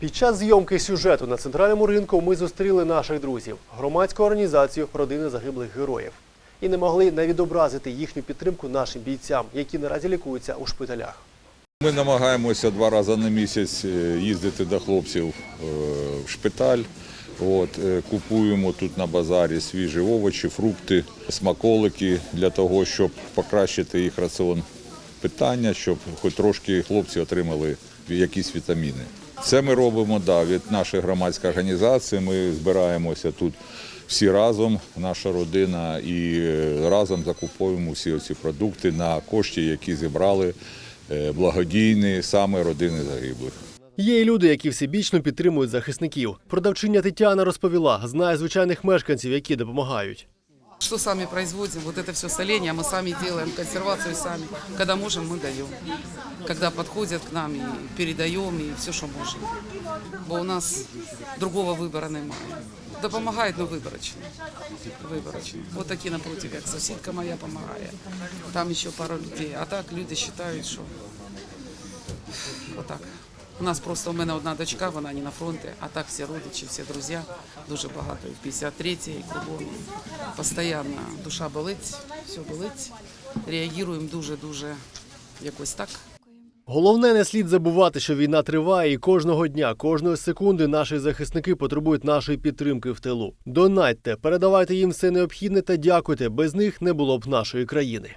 Під час зйомки сюжету на центральному ринку ми зустріли наших друзів, громадську організацію родини загиблих героїв. І не могли не відобразити їхню підтримку нашим бійцям, які наразі лікуються у шпиталях. Ми намагаємося два рази на місяць е, їздити до хлопців е, в шпиталь. От, е, купуємо тут на базарі свіжі овочі, фрукти, смаколики для того, щоб покращити їх раціон питання, щоб хоч трошки хлопці отримали якісь вітаміни. Це ми робимо да, від нашої громадської організації. Ми збираємося тут всі разом, наша родина, і е, разом закуповуємо всі ці продукти на кошти, які зібрали е, благодійні саме родини загиблих. Є і люди, які всебічно підтримують захисників. Продавчиня Тетяна розповіла, знає звичайних мешканців, які допомагають. Что сами производим, вот это все соление мы сами делаем, консервацию сами. Когда можем, мы даем. Когда подходят к нам, и передаем, и все, что можем. Бо у нас другого выбора немає. Допомагають, але виборочно. Виборочно. Вот такі напротив, як сусідка моя допомагає. Там ще пару людей. А так люди вважають, що отак. У нас просто у мене одна дочка, вона не на фронті, а так всі родичі, всі друзі, дуже багато. І в 53-й, кругом. Постійно душа болить, все болить. Реагуємо дуже-дуже якось так. Головне, не слід забувати, що війна триває, і кожного дня, кожної секунди наші захисники потребують нашої підтримки в тилу. Донатьте, передавайте їм все необхідне та дякуйте. Без них не було б нашої країни.